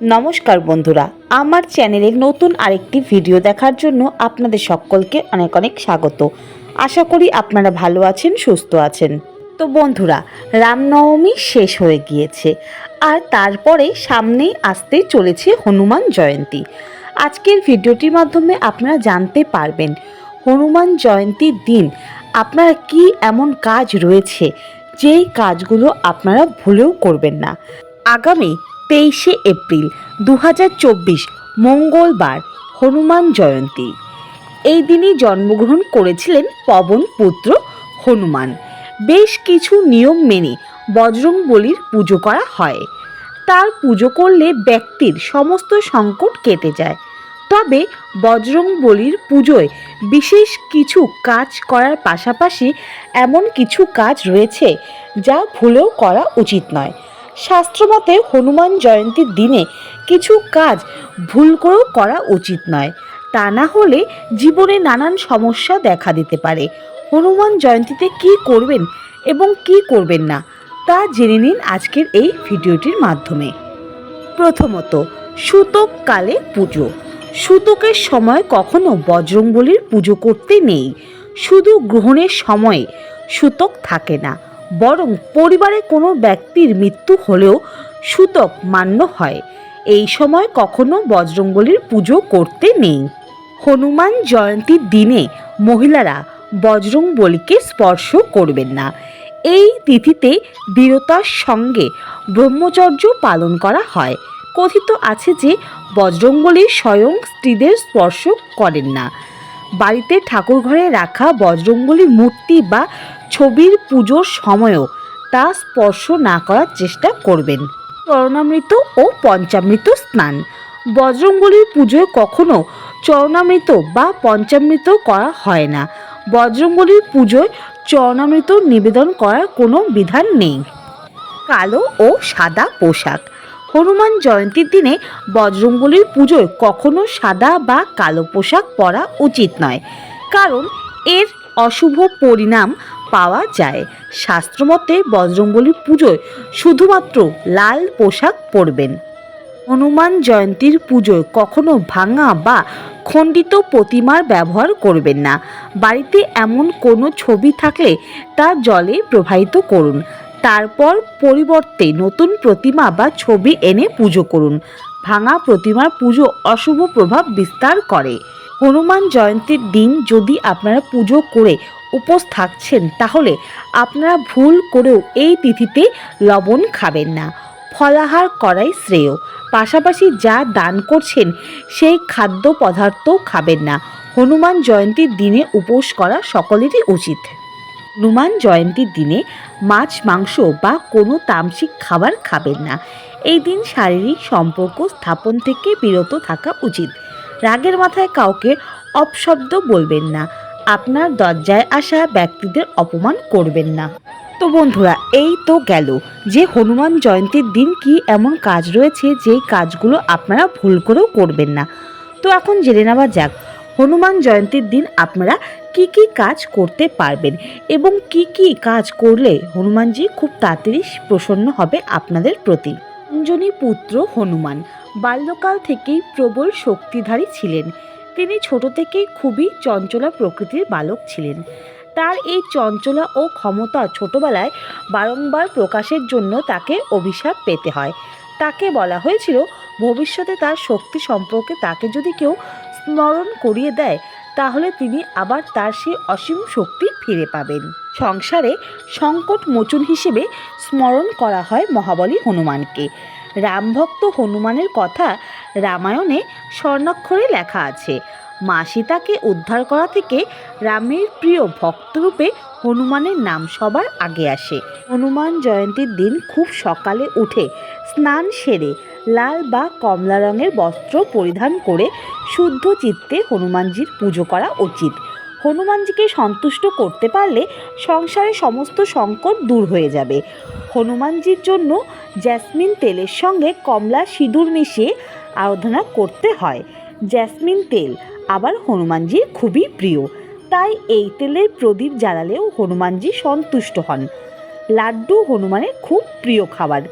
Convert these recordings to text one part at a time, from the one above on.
নমস্কার বন্ধুরা, আমার চ্যানেলে নতুন আরেকটি ভিডিও দেখার জন্য আপনাদের সকলকে অনেক অনেক স্বাগত। আশা করি আপনারা ভালো আছেন, সুস্থ আছেন। তো বন্ধুরা, রামনবমী শেষ হয়ে গিয়েছে, আর তারপরে সামনেই আসতে চলেছে হনুমান জয়ন্তী। আজকের ভিডিওটির মাধ্যমে আপনারা জানতে পারবেন, হনুমান জয়ন্তীর দিন আপনারা কি এমন কাজ রয়েছে, যেই কাজগুলো আপনারা ভুলেও করবেন না। আগামী তেইশে এপ্রিল দু হাজার চব্বিশ মঙ্গলবার হনুমান জয়ন্তী। এই দিনই জন্মগ্রহণ করেছিলেন পবন পুত্র হনুমান। বেশ কিছু নিয়ম মেনে বজরং বলির পুজো করা হয়। তার পুজো করলে ব্যক্তির সমস্ত সংকট কেটে যায়। তবে বজরং বলির পুজোয় বিশেষ কিছু কাজ করার পাশাপাশি এমন কিছু কাজ রয়েছে যা ভুলেও করা উচিত নয়। শাস্ত্রমতে হনুমান জয়ন্তীর দিনে কিছু কাজ ভুল করেও করা উচিত নয়। তা না হলে জীবনে নানান সমস্যা দেখা দিতে পারে। হনুমান জয়ন্তীতে কি করবেন এবং কি করবেন না, তা জেনে নিন আজকের এই ভিডিওটির মাধ্যমে। প্রথমত সুতক কালে পুজো। সুতকের সময় কখনো বজরংবলির পুজো করতে নেই। শুধু গ্রহণের সময়ে সুতক থাকে না। বরং পরিবারে কোনো ব্যক্তির মৃত্যু হলেও সুতক মান্য হয়। এই সময় কখনো বজরংবলির পুজো করতে নেই। হনুমান জয়ন্তীর দিনে মহিলারা বজরংবলীকে স্পর্শ করবেন না। এই তিথিতে দৃঢ়তার সঙ্গে ব্রহ্মচর্য পালন করা হয়। কথিত আছে যে বজরংবলী স্বয়ং স্ত্রীদের স্পর্শ করেন না। বাড়িতে ঠাকুর ঘরে রাখা বজরংবলীর মূর্তি বা ছবির পুজোর সময়ও তা স্পর্শ না করার চেষ্টা করবেন। চরণামৃত ও পঞ্চামৃত স্নান। বজরংবলীর পুজোয় কখনো চরণামৃত বা পঞ্চামৃত করা হয় না। বজরংবলীর পুজোয় চরণামৃত নিবেদন করার কোনো বিধান নেই। কালো ও সাদা পোশাক। হনুমান জয়ন্তীর দিনে বজরংবলীর পুজোয় কখনো সাদা বা কালো পোশাক পরা উচিত নয়। কারণ এর অশুভ পরিণাম পাওয়া যায়। শাস্ত্রমতে বজরংবলীর পুজোয় শুধুমাত্র লাল পোশাক পরবেন। হনুমান জয়ন্তীর পুজোয় কখনো ভাঙা বা খণ্ডিত প্রতিমার ব্যবহার করবেন না। বাড়িতে এমন কোনো ছবি থাকলে তা জলে প্রবাহিত করুন। তারপর পরিবর্তে নতুন প্রতিমা বা ছবি এনে পুজো করুন। ভাঙা প্রতিমার পুজো অশুভ প্রভাব বিস্তার করে। হনুমান জয়ন্তীর দিন যদি আপনারা পুজো করে উপোস থাকছেন, তাহলে আপনারা ভুল করেও এই তিথিতে লবণ খাবেন না। ফলাহার করাই শ্রেয়। পাশাপাশি যা দান করছেন, সেই খাদ্য পদার্থ খাবেন না। হনুমান জয়ন্তীর দিনে উপোস করা সকলেরই উচিত। হনুমান জয়ন্তীর দিনে মাছ, মাংস বা কোনো তামসিক খাবার খাবেন না। এই দিন শারীরিক সম্পর্ক স্থাপন থেকে বিরত থাকা উচিত। রাগের মাথায় কাউকে অপশব্দ বলবেন না। আপনার দরজায় আসা ব্যক্তিদের অপমান করবেন না। তো বন্ধুরা, এই তো গেল। যে হনুমান জয়ন্তীর দিন কি এমন কাজ রয়েছে যেই কাজগুলো আপনারা ভুল করেও করবেন না? তো এখন জেনে নেওয়া যাক, হনুমান জয়ন্তীর দিন আপনারা কি কি কাজ করতে পারবেন এবং কি কি কাজ করলে হনুমানজি খুব তাড়াতাড়ি প্রসন্ন হবে আপনাদের প্রতি। অঞ্জনী পুত্র হনুমান, বাল্যকাল থেকেই প্রবল শক্তিধারী ছিলেন। তিনি ছোট থেকেই খুবই চঞ্চলা প্রকৃতির বালক ছিলেন। তার এই চঞ্চলা ও ক্ষমতা ছোটবেলায় বারংবার প্রকাশের জন্য তাকে অভিশাপ পেতে হয়। তাকে বলা হয়েছিল, ভবিষ্যতে তার শক্তি সম্পর্কে তাকে যদি কেউ স্মরণ করিয়ে দেয়, তাহলে তিনি আবার তার সেই অসীম শক্তি ফিরে পাবেন। সংসারে সংকট মোচন হিসেবে স্মরণ করা হয় মহাবলী হনুমানকে। রামভক্ত হনুমানের কথা রামায়ণে স্বর্ণাক্ষরে লেখা আছে। মা সীতাকে উদ্ধার করা থেকে রামের প্রিয় ভক্তরূপে হনুমানের নাম সবার আগে আসে। হনুমান জয়ন্তীর দিন খুব সকালে উঠে স্নান সেরে লাল বা কমলা রঙের বস্ত্র পরিধান করে শুদ্ধ চিত্তে হনুমানজির পুজো করা উচিত। হনুমানজিকে সন্তুষ্ট করতে পারলে সংসারে সমস্ত সংকট দূর হয়ে যাবে। হনুমানজির জন্য জ্যাসমিন তেলের সঙ্গে কমলা সিঁদুর মিশিয়ে আরাধনা করতে হয়। জ্যাসমিন তেল আবার হনুমানজির খুবই প্রিয়। তাই এই তেলের প্রদীপ জ্বালালেও হনুমানজি সন্তুষ্ট হন। লাড্ডু হনুমানের খুব প্রিয় খাবার।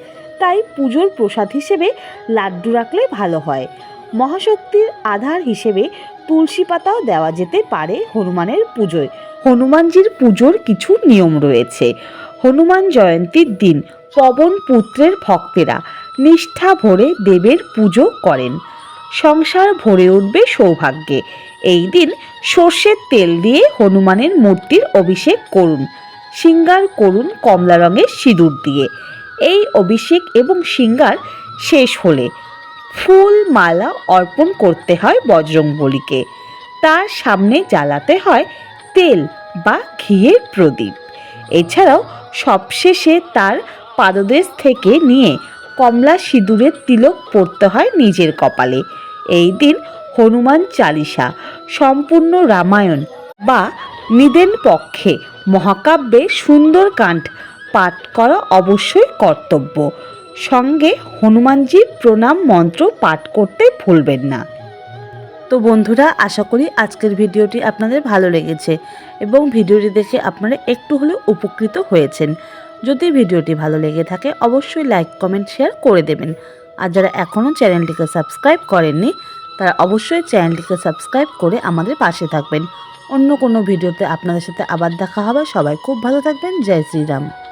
তাই পুজোর প্রসাদ হিসেবে লাড্ডু রাখলে ভালো হয়। মহাশক্তির আধার হিসেবে তুলসী পাতাও দেওয়া যেতে পারে হনুমানের পুজোয়। হনুমানজির পুজোর কিছু নিয়ম রয়েছে। হনুমান জয়ন্তীর দিন পবন পুত্রের ভক্তেরা নিষ্ঠা ভরে দেবের পুজো করেন। সংসার ভরে উঠবে সৌভাগ্যে। এই দিন সর্ষের তেল দিয়ে হনুমানের মূর্তির অভিষেক করুন। সিঙ্গার করুন কমলা রঙের সিঁদুর দিয়ে। এই অভিষেক এবং সিঙ্গার শেষ হলে ফুল মালা অর্পণ করতে হয় বজরংবলীকে। তার সামনে জ্বালাতে হয় তেল বা ঘিয়ের প্রদীপ। এছাড়াও সবশেষে তার পাদদেশ থেকে নিয়ে কমলা সিঁদুরের তিলক পড়তে হয় নিজের কপালে। এই দিন হনুমান চালিসা, সম্পূর্ণ রামায়ণ বা নিদেন পক্ষে মহাকাব্যে সুন্দরকাণ্ড পাঠ করা অবশ্যই কর্তব্য। সঙ্গে হনুমানজির প্রণাম মন্ত্র পাঠ করতে ভুলবেন না। তো বন্ধুরা, আশা করি আজকের ভিডিওটি আপনাদের ভালো লেগেছে। এবং ভিডিওটি দেখে আপনারা একটু হলেও উপকৃত হয়েছেন। যদি ভিডিওটি ভালো লেগে থাকে, অবশ্যই লাইক, কমেন্ট, শেয়ার করে দেবেন। আর যারা এখনও চ্যানেলটিকে সাবস্ক্রাইব করেননি, তারা অবশ্যই চ্যানেলটিকে সাবস্ক্রাইব করে আমাদের পাশে থাকবেন। অন্য কোনো ভিডিওতে আপনাদের সাথে আবার দেখা হবে। সবাই খুব ভালো থাকবেন। জয় শ্রীরাম।